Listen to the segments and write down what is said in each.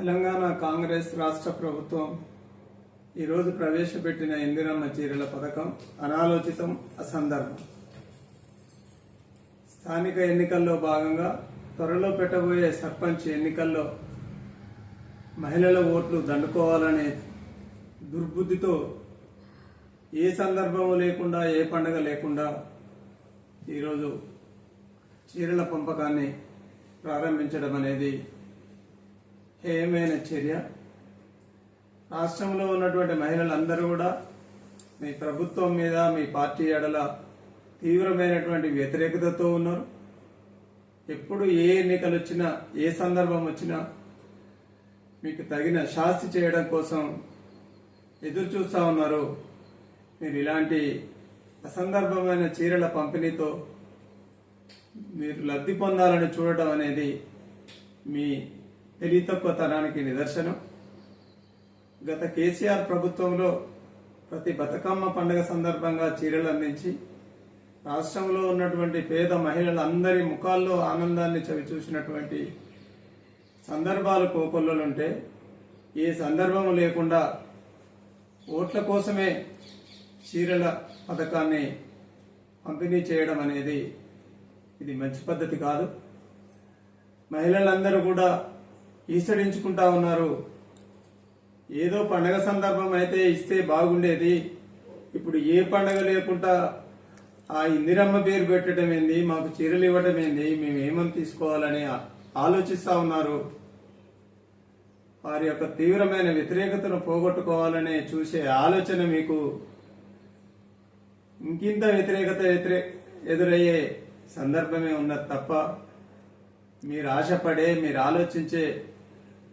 తెలంగాణ కాంగ్రెస్ రాష్ట్ర ప్రభుత్వం ఈరోజు ప్రవేశపెట్టిన ఇందిరమ్మ చీరల పథకం అనాలోచితం అసందర్భం. స్థానిక ఎన్నికల్లో భాగంగా త్వరలో పెట్టబోయే సర్పంచ్ ఎన్నికల్లో మహిళల ఓట్లు దండుకోవాలనే దుర్బుద్ధితో ఏ సందర్భము లేకుండా ఏ పండగ లేకుండా ఈరోజు చీరల పంపకాన్ని ప్రారంభించడం అనేది హేయమైన చర్య? రాష్ట్రంలో ఉన్నటువంటి మహిళలందరూ కూడా మీ ప్రభుత్వం మీద మీ పార్టీ ఎడల తీవ్రమైనటువంటి వ్యతిరేకతతో ఉన్నారు. ఎప్పుడు ఏ ఎన్నికలు వచ్చినా ఏ సందర్భం వచ్చినా మీకు తగిన శాస్తి చేయడం కోసం ఎదురు చూస్తూ ఉన్నారు. మీరు ఇలాంటి అసందర్భమైన చీరల పంపిణీతో మీరు లబ్ధి పొందాలని చూడటం అనేది మీ తెలివి తక్కువతనానికి నిదర్శనం. గత కేసీఆర్ ప్రభుత్వంలో ప్రతి బతుకమ్మ పండుగ సందర్భంగా చీరలు అందించి రాష్ట్రంలో ఉన్నటువంటి పేద మహిళలందరి ముఖాల్లో ఆనందాన్ని చవి చూసినటువంటి సందర్భాలు కోకొల్లలుంటే ఏ సందర్భం లేకుండా ఓట్ల కోసమే చీరల పథకాన్ని పంపిణీ చేయడం అనేది ఇది మంచి పద్ధతి కాదు. మహిళలందరూ కూడా ఈసడించుకుంటా ఉన్నారు. ఏదో పండగ సందర్భం అయితే ఇస్తే బాగుండేది. ఇప్పుడు ఏ పండగ లేకుండా ఆ ఇందిరమ్మ పేరు పెట్టడం ఏంది? మాకు చీరలు ఇవ్వడం ఏంది? మేము ఏమని తీసుకోవాలని ఆలోచిస్తా ఉన్నారు. వారి యొక్క తీవ్రమైన వ్యతిరేకతను పోగొట్టుకోవాలని చూసే ఆలోచన మీకు ఇంకింత వ్యతిరేకత వ్యతిరే ఎదురయ్యే సందర్భమే ఉన్నది తప్ప మీరు ఆశపడే మీరు ఆలోచించే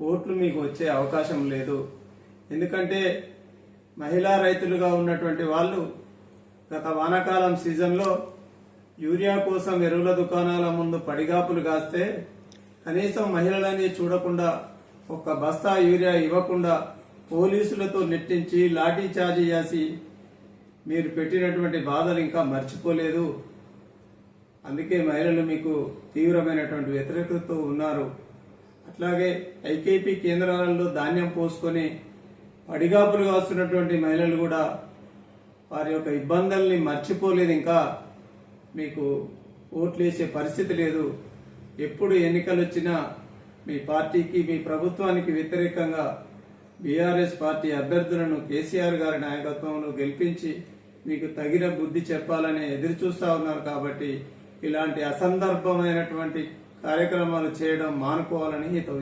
ఓట్లు మీకు వచ్చే అవకాశం లేదు. ఎందుకంటే మహిళా రైతులుగా ఉన్నటువంటి వాళ్ళు గత వానాకాలం సీజన్లో యూరియా కోసం ఎరువుల దుకాణాల ముందు పడిగాపులు కాస్తే కనీసం మహిళలని చూడకుండా ఒక బస్తా యూరియా ఇవ్వకుండా పోలీసులతో నెట్టించి లాఠీ చార్జీ చేసి మీరు పెట్టినటువంటి బాధలు ఇంకా మర్చిపోలేదు. అందుకే మహిళలు మీకు తీవ్రమైనటువంటి వ్యతిరేకతతో ఉన్నారు. అట్లాగే ఐకేపీ కేంద్రాలలో ధాన్యం పోసుకొని పడిగాపులు కాస్తున్నటువంటి మహిళలు కూడా వారి యొక్క ఇబ్బందుల్ని మర్చిపోలేదు. ఇంకా మీకు ఓట్లు వేసే పరిస్థితి లేదు. ఎప్పుడు ఎన్నికలు వచ్చినా మీ పార్టీకి మీ ప్రభుత్వానికి వ్యతిరేకంగా బీఆర్ఎస్ పార్టీ అభ్యర్థులను కేసీఆర్ గారి నాయకత్వంలో గెలిపించి మీకు తగిన బుద్ధి చెప్పాలని ఎదురు చూస్తూ ఉన్నారు కాబట్టి ఇలాంటి అసందర్భమైనటువంటి కార్యక్రమాలు చేయడం మానుకోవాలని హితవు